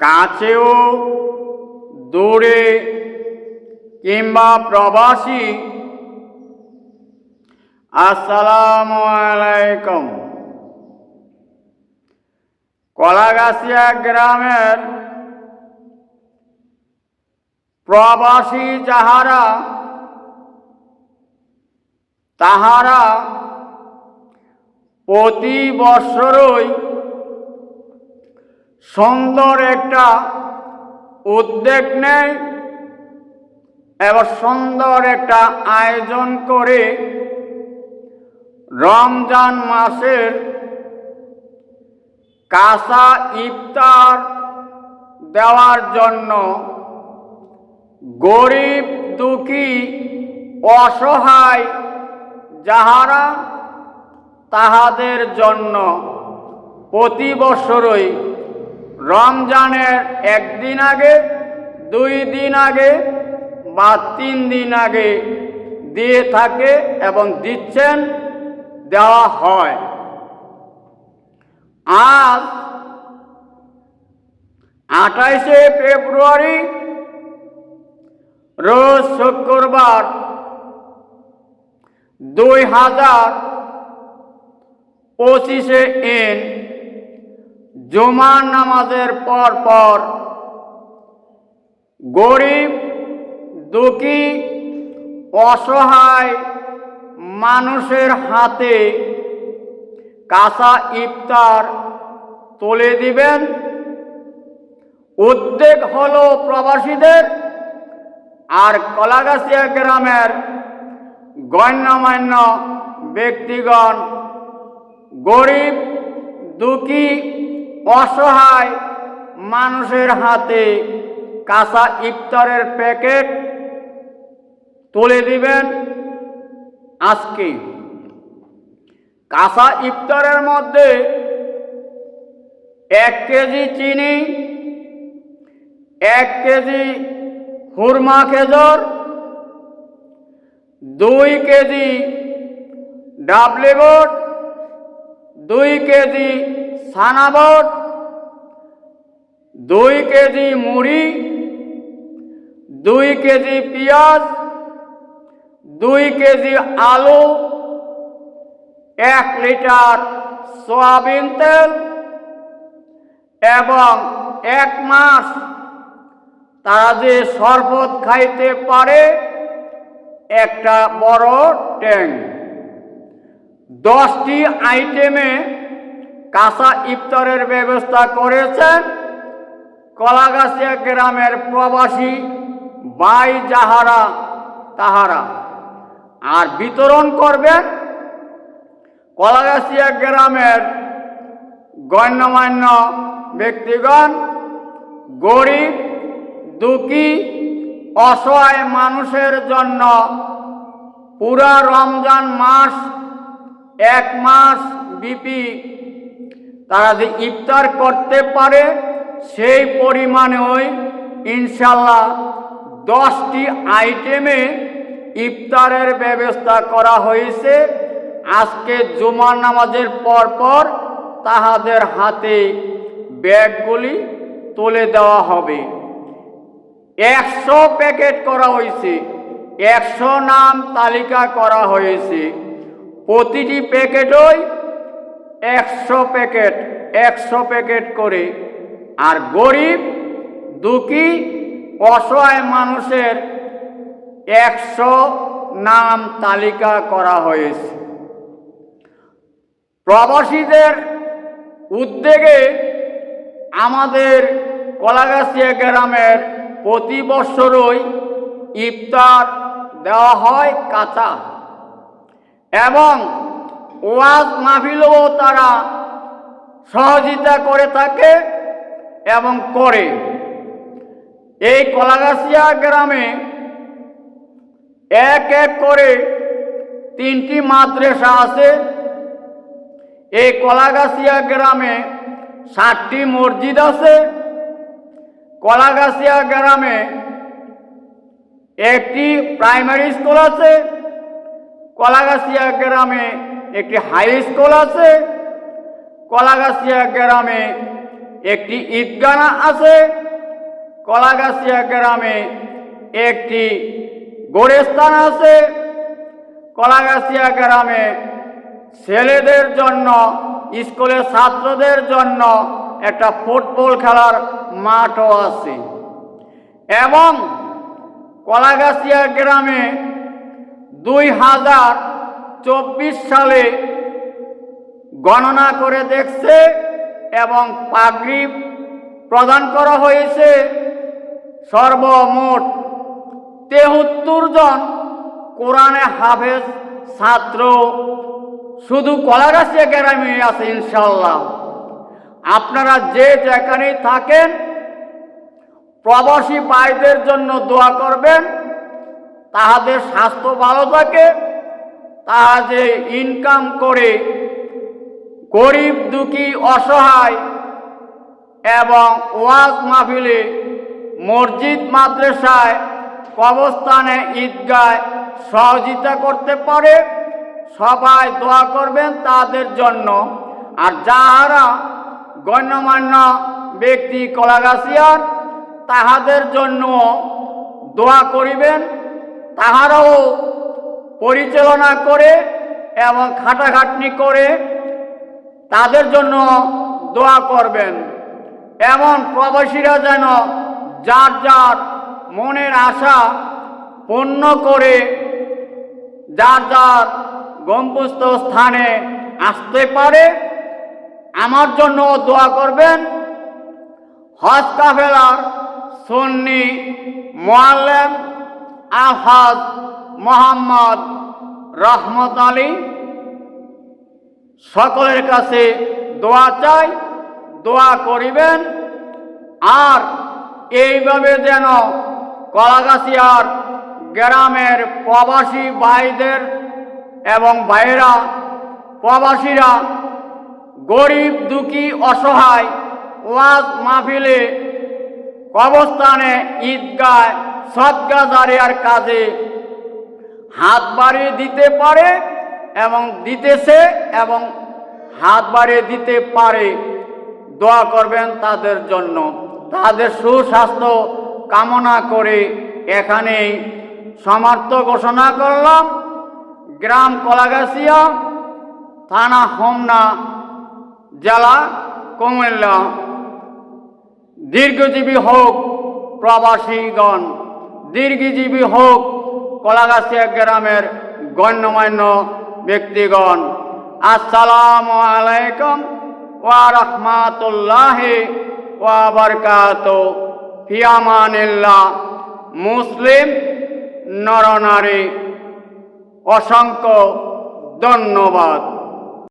কাছেও দূরে কিংবা প্রবাসী আসসালামু আলাইকুম। কলাগাছিয়া গ্রামের প্রবাসী যাহারা তাহারা প্রতি বৎসরই সুন্দর একটা উদ্যোগ নেয়। এবং সুন্দর একটা আয়োজন করে রমজান মাসের কাঁচা ইফতার দেওয়ার জন্য গরিব, দুঃখী, অসহায় যাহারা তাহাদের জন্য প্রতি বছরই রমজানের একদিন আগে, দুই দিন আগে বা তিন দিন আগে দিয়ে থাকে এবং দিচ্ছেন, দেওয়া হয়। আজ আঠাইশে ফেব্রুয়ারি, রোজ শুক্রবার দুই হাজার পঁচিশে এন জুমার নামাজের পর পর গরিব, দুঃখী, অসহায় মানুষের হাতে কাঁচা ইফতার তুলে দিবেন। উদ্যোগ হল প্রবাসীদের আর কলাগাছিয়া গ্রামের গণ্যমান্য ব্যক্তিগণ গরিব, দুঃখী অসহায় মানুষের হাতে কাঁচা ইফতারের প্যাকেট তুলে দিবেন আজকে। কাঁচা ইফতারের মধ্যে এক কেজি চিনি, এক কেজি হুরমা খেজর, দুই কেজি ডাবলি বোট, দুই কেজি সানাবট, দুই কেজি মুড়ি, দুই কেজি পেঁয়াজ, দুই কেজি আলু, এক লিটার সয়াবিন তেল এবং এক মাস তারা যে শরবত খাইতে পারে, একটা বড় ট্যাঙ্ক দশটি আইটেমে কাঁচা ইফতারের ব্যবস্থা করেছেন কলাগাছিয়া গ্রামের প্রবাসী বাই যাহারা তাহারা। আর বিতরণ করবেন কলাগাছিয়া গ্রামের গণ্যমান্য ব্যক্তিগণ, গরিব, দুঃখী, অসহায় মানুষের জন্য পুরা রমজান মাস এক মাস বিপি তারা যে ইফতার করতে পারে, সেই পরিমাণে ওই ইনশাল্লাহ দশটি আইটেমে ইফতারের ব্যবস্থা করা হয়েছে। আজকে জুমার নামাজের পর পর তাহাদের হাতে ব্যাগগুলি তুলে দেওয়া হবে। একশো প্যাকেট করা হয়েছে, একশো নাম তালিকা করা হয়েছে। প্রতিটি প্যাকেটই একশো প্যাকেট একশো প্যাকেট করে। আর গরিব, দুঃখী, অসহায় মানুষের একশো নাম তালিকা করা হয়েছে। প্রবাসীদের উদ্যোগে আমাদের কলাগাছিয়া গ্রামের প্রতি বৎসরই ইফতার দেওয়া হয় কাঁচা। এবং ওয়াজ মাহফিলও তারা সহযোগিতা করে থাকে এবং করে। এই কলাগাছিয়া গ্রামে এক এক করে তিনটি মাদ্রাসা আছে। এই কলাগাছিয়া গ্রামে ষাটটি মসজিদ আছে। কলাগাছিয়া গ্রামে একটি প্রাইমারি স্কুল আছে। কলাগাছিয়া গ্রামে একটি হাই স্কুল আছে, কলাগাছিয়া গ্রামে একটি ঈদগানা আছে, কলাগাছিয়া গ্রামে একটি গোরেস্থান আছে, কলাগাছিয়া গ্রামে ছেলেদের জন্য, স্কুলের ছাত্রদের জন্য একটা ফুটবল খেলার মাঠও আছে। এবং কলাগাছিয়া গ্রামে দুই হাজার চব্বিশ সালে গণনা করে দেখছে এবং পাগড়ি প্রদান করা হয়েছে সর্বমোট তেহত্তর জন কোরআনে হাফেজ ছাত্র। শুধু কলাগাছিয়া গ্রামে আছে ইনশাল্লাহ আপনারা যে যেখানেই থাকেন, প্রবাসী ভাইদের জন্য দোয়া করবেন, তাহাদের স্বাস্থ্য ভালো থাকে। তাহা যে ইনকাম করে গরিব দুঃখী অসহায় এবং ওয়াজ মাহফিলে, মসজিদ মাদ্রাসায় কবস্থানে ঈদগায় সহযোগিতা করতে পারে, সবাই দোয়া করবেন তাদের জন্য। আর যাহারা গণ্যমান্য ব্যক্তি কলাগাছিয়ার, তাহাদের জন্য দোয়া করিবেন। তাহারাও পরিচালনা করে এবং খাটাখাটনি করে তাদের জন্য দোয়া করবেন। এমন প্রবাসীরা যেন যার যার মনের আশা পূর্ণ করে যার যার গম্বুস্থ স্থানে আসতে পারে, আমার জন্য দোয়া করবেন। হজ কাফেলার সুন্নি মোয়াল্লেম আফাজ মোহাম্মদ রহমত আলী। সকলের কাছে দোয়া চাই, দোয়া করিবেন। আর এইভাবে যেন কলাগাছিয়ার গ্রামের প্রবাসী ভাইদের এবং ভাইয়েরা, প্রবাসীরা গরিব, দুঃখী, অসহায়, ওয়াজ মাহফিলে কবস্থানে ঈদগায় সদগা জারিয়ার কাজে হাত বাড়িয়ে দিতে পারে এবং দিতেছে এবং হাত বাড়িয়ে দিতে পারে। দোয়া করবেন তাদের জন্য। তাদের সুস্বাস্থ্য কামনা করে এখানেই সমার্থ ঘোষণা করলাম। গ্রাম কলাগাছিয়া, থানা হোমনা, জেলা কুমিল্লা। দীর্ঘজীবী হোক প্রবাসীগণ, দীর্ঘজীবী হোক কলাগাছিয়া গ্রামের গণ্যমান্য ব্যক্তিগণ, আসসালাম আলাইকুম ওয়া রহমাতুল্লাহি ওয়া বারকাতু। ফিয়ামানিল্লাহ মুসলিম নরনারী অসংখ্য ধন্যবাদ।